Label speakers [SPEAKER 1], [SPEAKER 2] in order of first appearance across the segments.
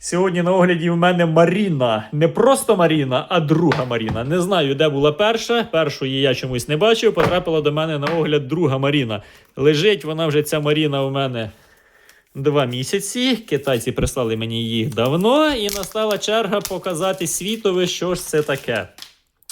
[SPEAKER 1] Сьогодні на огляді в мене Маріна. Не просто Маріна, а друга Маріна. Не знаю, де була перша. Першої я чомусь не бачив. Потрапила до мене на огляд друга Маріна. Лежить вона вже ця Маріна у мене два місяці. Китайці прислали мені їх давно, і настала черга показати світові, що ж це таке.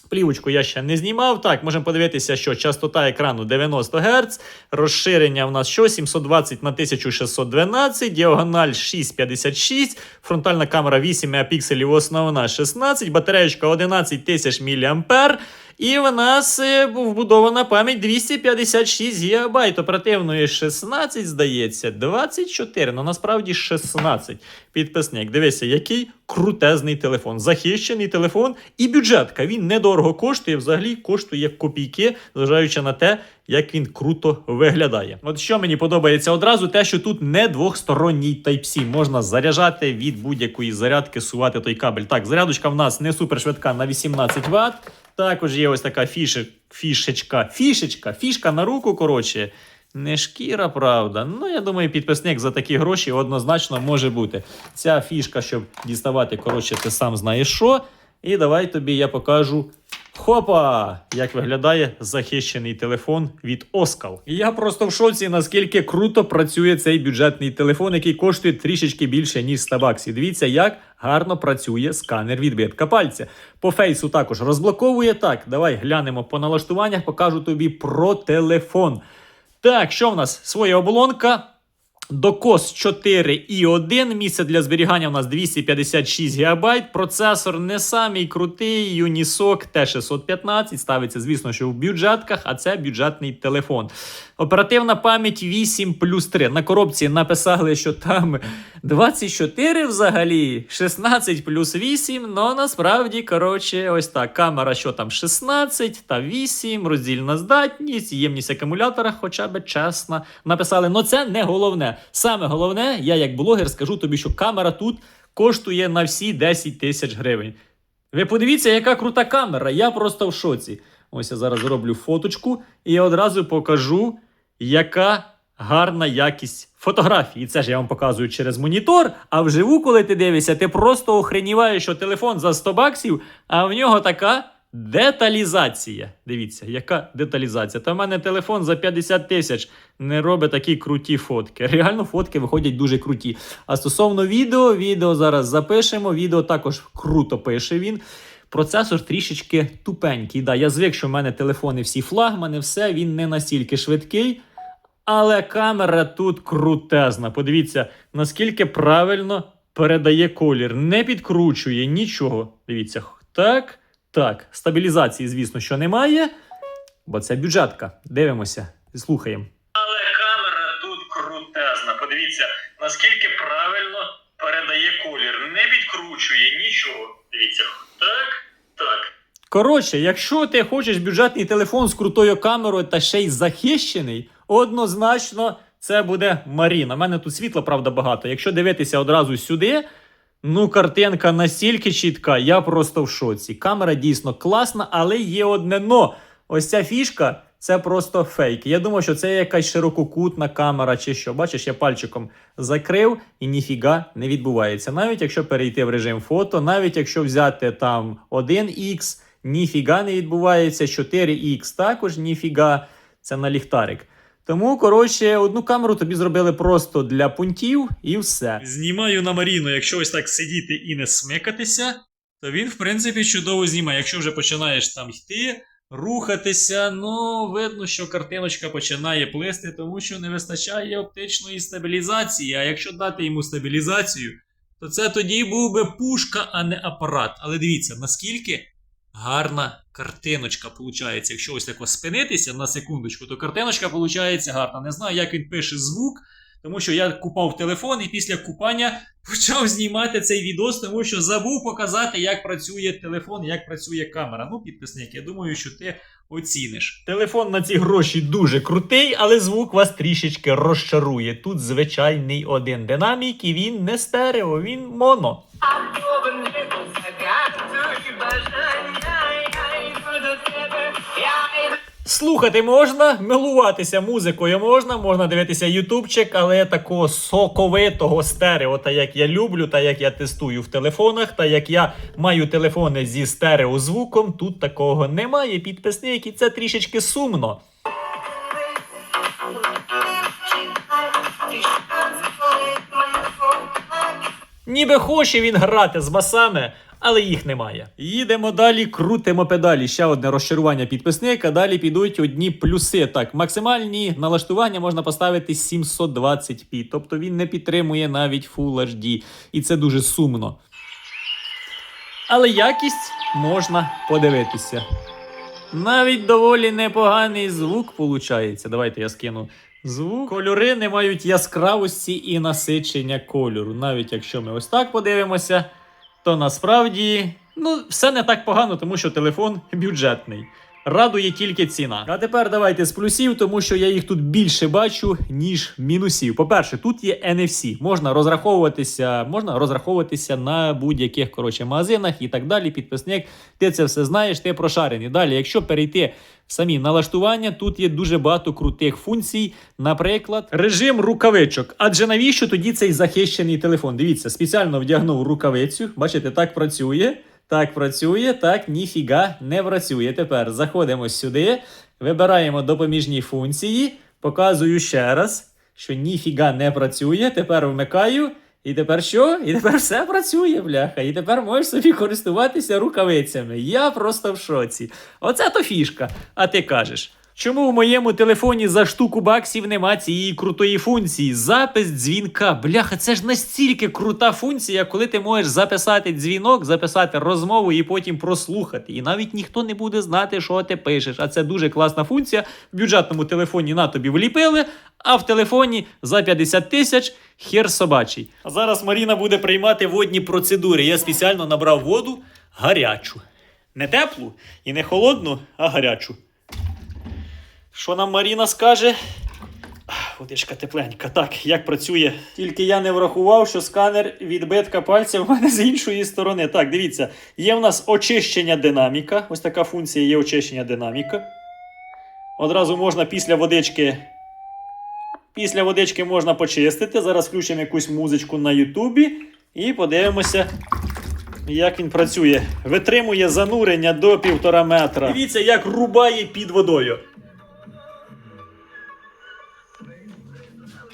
[SPEAKER 1] Плівочку я ще не знімав. Так, можемо подивитися, що частота екрану 90 Гц, розширення в нас що 720 на 1612, діагональ 656, фронтальна камера 8 мегапікселів, основна 16, батареєчка 11 тисяч мА. І в нас е, вбудована пам'ять 256 ГБ. Оперативної 16, здається, 24, але насправді 16. Підписник. Дивися, який крутезний телефон. Захищений телефон і бюджетка. Він недорого коштує, взагалі коштує копійки, зважаючи на те, як він круто виглядає. От що мені подобається одразу, те, що тут не двохсторонній Type-C. Можна заряджати від будь-якої зарядки, сувати той кабель. Так, зарядочка в нас не супер швидка на 18 Вт. Також є ось така фішек, фішечка, фішечка, фішка на руку, коротше. Не шкіра, правда. Ну, я думаю, підписник за такі гроші однозначно може бути. Ця фішка, щоб діставати, коротше, ти сам знаєш що. І давай тобі я покажу. Хопа! Як виглядає захищений телефон від Оскал. Я просто в шоці, наскільки круто працює цей бюджетний телефон, який коштує трішечки більше, ніж 100 баксів. Дивіться, як гарно працює сканер відбитка пальця. По фейсу також розблоковує. Так, давай глянемо по налаштуваннях, покажу тобі про телефон. Так, що в нас? Своя оболонка. Докос 4 і 1. Місце для зберігання у нас 256 ГБ. Процесор не самий крутий. Unisoc T615. Ставиться, звісно, що в бюджетках, а це бюджетний телефон. Оперативна пам'ять 8 плюс 3. На коробці написали, що там 24 взагалі, 16 плюс 8. Ну насправді, коротше, ось так. Камера, що там 16 та 8, роздільна здатність, ємність акумулятора, хоча б чесно. Написали, ну це не головне. Саме головне, я як блогер скажу тобі, що камера тут коштує на всі 10 тисяч гривень. Ви подивіться, яка крута камера. Я просто в шоці. Ось я зараз зроблю фоточку і одразу покажу, яка гарна якість фотографії. Це ж я вам показую через монітор. А вживу, коли ти дивишся, ти просто охреніваєш, що телефон за 100 баксів, а в нього така. Деталізація. Дивіться, яка деталізація. Та в мене телефон за 50 тисяч не робить такі круті фотки. Реально фотки виходять дуже круті. А стосовно відео, відео зараз запишемо. Відео також круто пише він. Процесор трішечки тупенький. Да, я звик, що в мене телефони всі флагмани, все, він не настільки швидкий. Але камера тут крутезна. Подивіться, наскільки правильно передає колір. Не підкручує нічого. Дивіться, так. Так, стабілізації, звісно, що немає, бо це бюджетка. Дивимося, і слухаємо. Але камера тут крутезна. Подивіться, наскільки правильно передає колір. Не підкручує нічого. Дивіться, так, так. Коротше, якщо ти хочеш бюджетний телефон з крутою камерою та ще й захищений, однозначно це буде Маріна. У мене тут світла, правда, багато. Якщо дивитися одразу сюди. Ну, картинка настільки чітка, я просто в шоці. Камера дійсно класна, але є одне но. Ось ця фішка це просто фейк. Я думав, що це якась ширококутна камера чи що. Бачиш, я пальчиком закрив і ніфіга не відбувається. Навіть якщо перейти в режим фото, навіть якщо взяти там 1х, ніфіга не відбувається, 4х також ніфіга. Це на ліхтарик. Тому, коротше, одну камеру тобі зробили просто для пунктів і все. Знімаю на Маріну, якщо ось так сидіти і не смикатися, то він, в принципі, чудово знімає. Якщо вже починаєш там йти, рухатися, ну, видно, що картиночка починає плисти, тому що не вистачає оптичної стабілізації. А якщо дати йому стабілізацію, то це тоді був би пушка, а не апарат. Але дивіться, наскільки гарна картиночка виходить. Якщо ось так спинитися на секундочку, то картиночка виходить гарна. Не знаю, як він пише звук, тому що я купав телефон і після купання почав знімати цей відос, тому що забув показати, як працює телефон, як працює камера. Ну, підписник, я думаю, що ти оціниш. Телефон на ці гроші дуже крутий, але звук вас трішечки розчарує. Тут звичайний один динамік, і він не стерео, він моно. Слухати можна, милуватися музикою можна, можна дивитися ютубчик, але такого соковитого стерео, та як я люблю, та як я тестую в телефонах, та як я маю телефони зі стереозвуком, тут такого немає. Підписники, це трішечки сумно. Ніби хоче він грати з басами, але їх немає. Їдемо далі, крутимо педалі. Ще одне розчарування підписника. Далі підуть одні плюси. Так, максимальні налаштування можна поставити 720p, тобто він не підтримує навіть Full HD. І це дуже сумно. Але якість можна подивитися. Навіть доволі непоганий звук виходить. Давайте я скину звук. Кольори не мають яскравості і насичення кольору. Навіть якщо ми ось так подивимося, то насправді ну, все не так погано, тому що телефон бюджетний. Радує тільки ціна. А тепер давайте з плюсів, тому що я їх тут більше бачу, ніж мінусів. По-перше, тут є NFC. Можна розраховуватися, можна розраховуватися на будь-яких коротше магазинах і так далі. Підписник, ти це все знаєш, ти прошарений. Далі, якщо перейти самі налаштування, тут є дуже багато крутих функцій. Наприклад, режим рукавичок. Адже навіщо тоді цей захищений телефон? Дивіться, спеціально вдягнув рукавицю. Бачите, так працює. Так працює, так ніфіга не працює. Тепер заходимо сюди, вибираємо допоміжні функції, показую ще раз, що ніфіга не працює. Тепер вмикаю. І тепер що? І тепер все працює, бляха. І тепер можеш собі користуватися рукавицями. Я просто в шоці. Оце то фішка. А ти кажеш. Чому в моєму телефоні за штуку баксів нема цієї крутої функції? Запис дзвінка. Бляха, це ж настільки крута функція, коли ти можеш записати дзвінок, записати розмову і потім прослухати. І навіть ніхто не буде знати, що ти пишеш. А це дуже класна функція. В бюджетному телефоні на тобі вліпили, а в телефоні за 50 тисяч хер собачий. А зараз Маріна буде приймати водні процедури. Я спеціально набрав воду гарячу. Не теплу і не холодну, а гарячу. Що нам Маріна скаже? Водичка тепленька. Так, як працює? Тільки я не врахував, що сканер відбитка пальця в мене з іншої сторони. Так, дивіться, є в нас очищення динаміка. Ось така функція є очищення динаміка. Одразу можна після водички. Після водички можна почистити. Зараз включимо якусь музичку на Ютубі і подивимося, як він працює. Витримує занурення до півтора метра. Дивіться, як рубає під водою.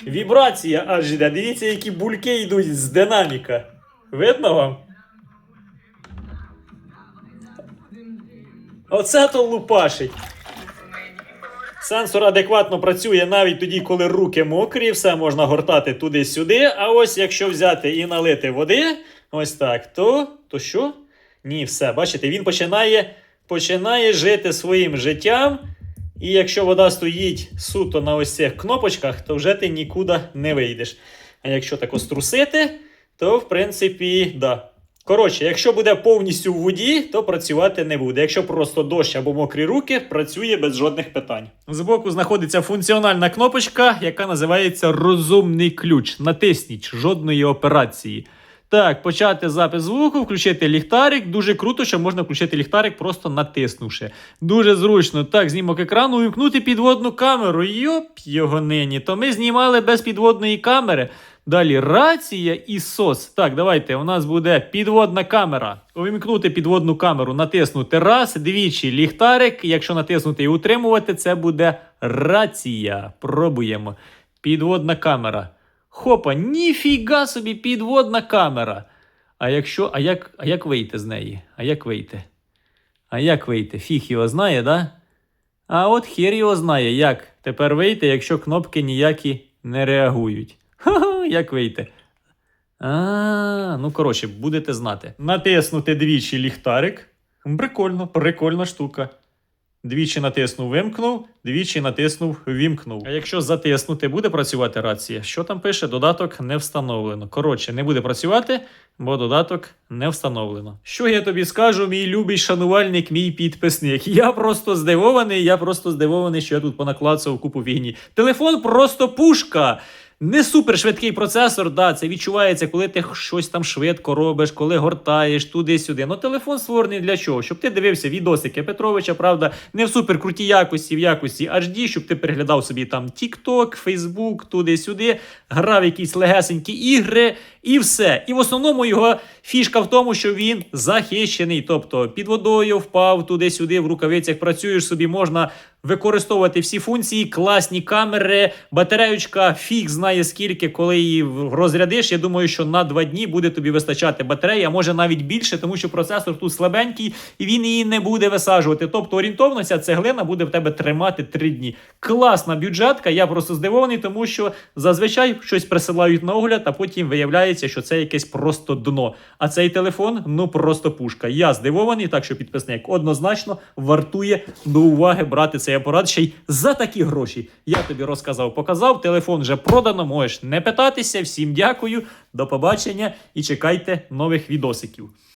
[SPEAKER 1] Вібрація аж йде. Дивіться, які бульки йдуть з динаміка. Видно вам? Оце то лупашить. Сенсор адекватно працює навіть тоді, коли руки мокрі, все можна гортати туди-сюди. А ось якщо взяти і налити води, ось так, то, то що? Ні, все, бачите, він починає, починає жити своїм життям. І якщо вода стоїть суто на ось цих кнопочках, то вже ти нікуди не вийдеш. А якщо так острусити, то в принципі, да. Коротше, якщо буде повністю в воді, то працювати не буде. Якщо просто дощ або мокрі руки, працює без жодних питань. Збоку знаходиться функціональна кнопочка, яка називається розумний ключ. Натисніть жодної операції. Так, почати запис звуку, включити ліхтарик. Дуже круто, що можна включити ліхтарик, просто натиснувши. Дуже зручно. Так, знімок екрану, увімкнути підводну камеру. Йоп, його нині. То ми знімали без підводної камери. Далі рація і сос. Так, давайте. У нас буде підводна камера. Увімкнути підводну камеру, натиснути раз, двічі ліхтарик. Якщо натиснути і утримувати, це буде рація. Пробуємо. Підводна камера. Хопа, ніфіга собі підводна камера. А якщо. А як, а як вийти з неї? А як вийти? А як вийти? Фіг його знає, да? А от хер його знає, як тепер вийти, якщо кнопки ніякі не реагують. Ха-ха, як вийти? А, ну коротше, будете знати. Натиснути двічі ліхтарик. Прикольно, прикольна штука. Двічі натиснув, вимкнув, двічі натиснув, вімкнув. А якщо затиснути, буде працювати рація? Що там пише? Додаток не встановлено. Коротше, не буде працювати, бо додаток не встановлено. Що я тобі скажу, мій любий шанувальник, мій підписник? Я просто здивований, я просто здивований, що я тут понаклацав купу фігні. Телефон просто пушка. Не супер швидкий процесор, да, це відчувається, коли ти щось там швидко робиш, коли гортаєш туди-сюди. Ну, телефон створений для чого? Щоб ти дивився відосики Петровича, правда, не в супер крутій якості, в якості HD, щоб ти переглядав собі там TikTok, Facebook, туди-сюди, грав якісь легесенькі ігри і все. І в основному його фішка в тому, що він захищений. Тобто під водою впав туди-сюди, в рукавицях працюєш собі, можна використовувати всі функції, класні камери, батареючка, фіг знає скільки, коли її розрядиш. Я думаю, що на два дні буде тобі вистачати батареї, а може навіть більше, тому що процесор тут слабенький і він її не буде висаджувати. Тобто орієнтовно ця цеглина буде в тебе тримати три дні. Класна бюджетка. Я просто здивований, тому що зазвичай щось присилають на огляд, а потім виявляється, що це якесь просто дно. А цей телефон ну просто пушка. Я здивований, так що підписник однозначно вартує до уваги брати цей апарат ще й за такі гроші. Я тобі розказав, показав. Телефон вже продано. Можеш не питатися. Всім дякую, до побачення і чекайте нових відосиків.